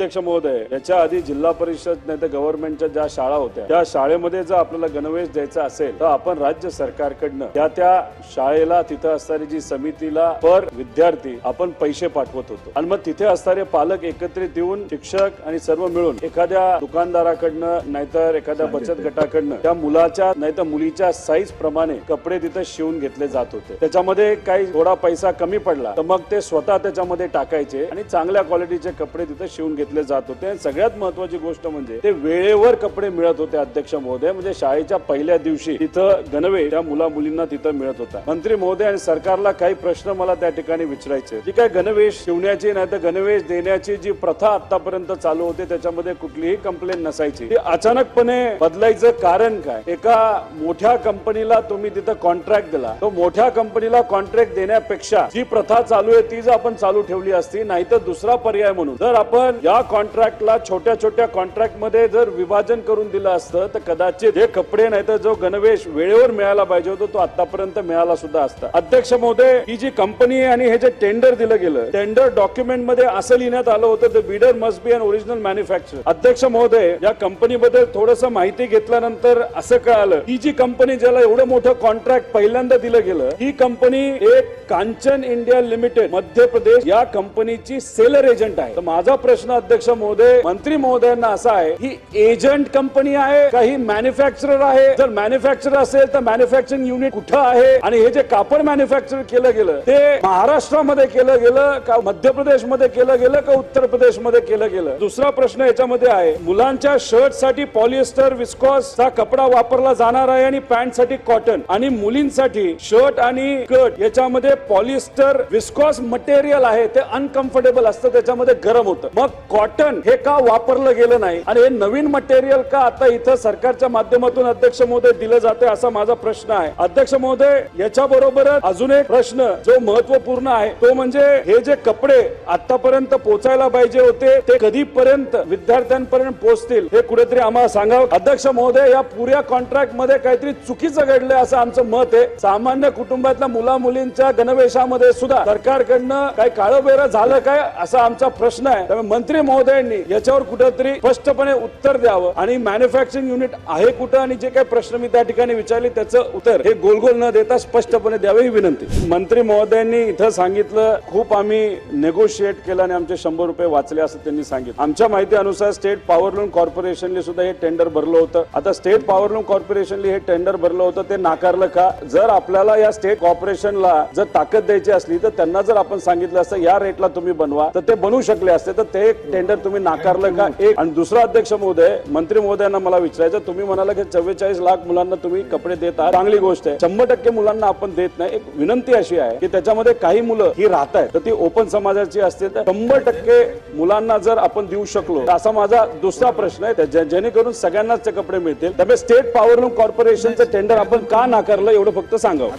अध्यक्ष महोदय याच्या आधी जिल्हा परिषद नाही तर गव्हर्नमेंटच्या ज्या शाळा होत्या त्या शाळेमध्ये जर आपल्याला गणवेश द्यायचा असेल तर आपण राज्य सरकारकडनं त्या त्या शाळेला तिथं असणारी जी समितीला पर विद्यार्थी आपण पैसे पाठवत होतो. आणि मग तिथे असणारे पालक एकत्रित येऊन शिक्षक आणि सर्व मिळून एखाद्या दुकानदाराकडनं नाहीतर एखाद्या बचत गटाकडनं त्या मुलाच्या नाहीतर मुलीच्या साईज प्रमाणे कपडे तिथे शिवून घेतले जात होते. त्याच्यामध्ये काही थोडा पैसा कमी पडला तर मग ते स्वतः त्याच्यामध्ये टाकायचे आणि चांगल्या क्वालिटीचे कपडे तिथे शिवून घेतले जात होते. आणि सगळ्यात महत्वाची गोष्ट म्हणजे ते वेळेवर कपडे मिळत होते अध्यक्ष महोदय. म्हणजे शाळेच्या पहिल्या दिवशी तिथं गणवे त्या मुला मुलींना तिथं मिळत होता. मंत्री महोदय आणि सरकारला काही प्रश्न मला त्या ठिकाणी विचारायचे. जी काय गणवेश शिवण्याची नाही तर गणवेश देण्याची जी प्रथा आतापर्यंत चालू होते त्याच्यामध्ये कुठलीही कंप्लेंट नसायची. ती अचानकपणे बदलायचं कारण काय? एका मोठ्या कंपनीला तुम्ही तिथं कॉन्ट्रॅक्ट दिला. तो मोठ्या कंपनीला कॉन्ट्रॅक्ट देण्यापेक्षा जी प्रथा चालू आहे ती जर आपण चालू ठेवली असती नाही तर दुसरा पर्याय म्हणून. जर आपण या कॉन्ट्रॅक्टला छोट्या छोट्या कॉन्ट्रॅक्टमध्ये जर विभाजन करून दिलं असतं तर कदाचित हे कपडे नाही तर जो गणवेश वेळेवर मिळाला पाहिजे होता तो आतापर्यंत मिळाला सुद्धा असता. अध्यक्ष महोदय ही जी कंपनी आहे आणि हे जे टेंडर दिलं गेलं टेंडर डॉक्युमेंटमध्ये असं लिहिण्यात आलं होतं the bidder must be an original manufacture अध्यक्ष महोदय या कंपनीबद्दल थोडस माहिती घेतल्यानंतर असं कळालं ही जी कंपनी ज्याला एवढं मोठं कॉन्ट्रॅक्ट पहिल्यांदा दिलं गेलं ही कंपनी एक कांचन इंडिया लिमिटेड मध्य प्रदेश या कंपनीची सेलर एजंट आहे. तर माझा प्रश्न अध्यक्ष महोदय मंत्री महोदयांना असं आहे ही एजंट कंपनी आहे का ही मॅन्युफॅक्चरर आहे. जर मॅन्युफॅक्चरर असेल तर मॅन्युफॅक्चरिंग युनिट कुठं आहे? आणि हे जे कापड मॅन्युफॅक्चर केलं गेलं ते महाराष्ट्रामध्ये केलं गेलं का मध्य प्रदेशमध्ये केलं गेलं का उत्तर प्रदेशमध्ये केलं गेलं? दुसरा प्रश्न याच्यामध्ये आहे मुलांच्या शर्टसाठी पॉलिएस्टर विस्कॉस हा कपडा वापरला जाणार आहे आणि पॅन्टसाठी कॉटन आणि मुलींसाठी शर्ट आणि कट याच्यामध्ये पॉलिएस्टर विस्कॉस मटेरियल आहे ते अनकम्फर्टेबल असतं त्याच्यामध्ये गरम होतं. मग कॉटन हे का वापरलं गेलं नाही? आणि हे नवीन मटेरियल का आता इथं सरकारच्या माध्यमातून अध्यक्ष महोदय दिलं जाते असा माझा प्रश्न आहे. अध्यक्ष महोदय याच्या बरोबरच अजून एक प्रश्न जो महत्त्वपूर्ण आहे तो म्हणजे हे जे कपडे आतापर्यंत पोचायला पाहिजे होते ते कधीपर्यंत विद्यार्थ्यांपर्यंत पोहोचतील हे कुठेतरी आम्हाला सांगावं अध्यक्ष महोदय या पुऱ्या कॉन्ट्रॅक्टमध्ये काहीतरी चुकीचं घडलंय असं आमचं मत आहे. सामान्य कुटुंबातल्या मुला मुलींच्या गणवेशामध्ये सुद्धा सरकारकडनं काही काळबेरं झालं काय असा आमचा प्रश्न आहे. त्यामुळे मंत्री महोदयांनी याच्यावर कुठेतरी स्पष्टपणे उत्तर द्यावं. आणि मॅन्युफॅक्चरिंग युनिट आहे कुठं? आणि जे काही प्रश्न मी त्या ठिकाणी विचारले त्याचं उत्तर हे गोलगोल न देता स्पष्टपणे द्यावे ही विनंती. मंत्री महोदयांनी इथं सांगितलं खूप आम्ही नेगोशिएट केलं आणि आमचे शंभर रुपये वाचले असं त्यांनी सांगितलं. आमच्या माहितीअनुसार स्टेट पॉवर लूम कॉर्पोरेशनने सुद्धा हे टेंडर भरलं होतं. आता स्टेट पॉवर लूम कॉर्पोरेशनने हे टेंडर भरलं होतं ते नाकारलं का? जर आपल्याला या स्टेट कॉर्पोरेशनला जर ताकद द्यायची असली तर त्यांना जर आपण सांगितलं असतं या रेटला तुम्ही बनवा तर ते बनवू शकले असते. तर ते टेंडर तुम्ही नाकारलं का? एक आणि दुसरा अध्यक्ष महोदय मंत्री महोदयांना मला विचारायचं तुम्ही म्हणाला की चव्वेचाळीस लाख मुलांना तुम्ही कपडे देत आहात. चांगली गोष्ट आहे. शंभर टक्के मुलांना आपण देत नाही. एक विनंती अशी आहे की त्याच्यामध्ये काही मुलं ही राहत आहेत. तर ती ओपन समाजाची असतील तर शंभर टक्के मुलांना जर आपण देऊ शकलो तर असा माझा दुसरा प्रश्न आहे. जेणेकरून सगळ्यांनाच ते कपडे मिळतील. त्यामुळे स्टेट पॉवर लूम कॉर्पोरेशनचं टेंडर आपण का नाकारलं एवढं फक्त सांगावं.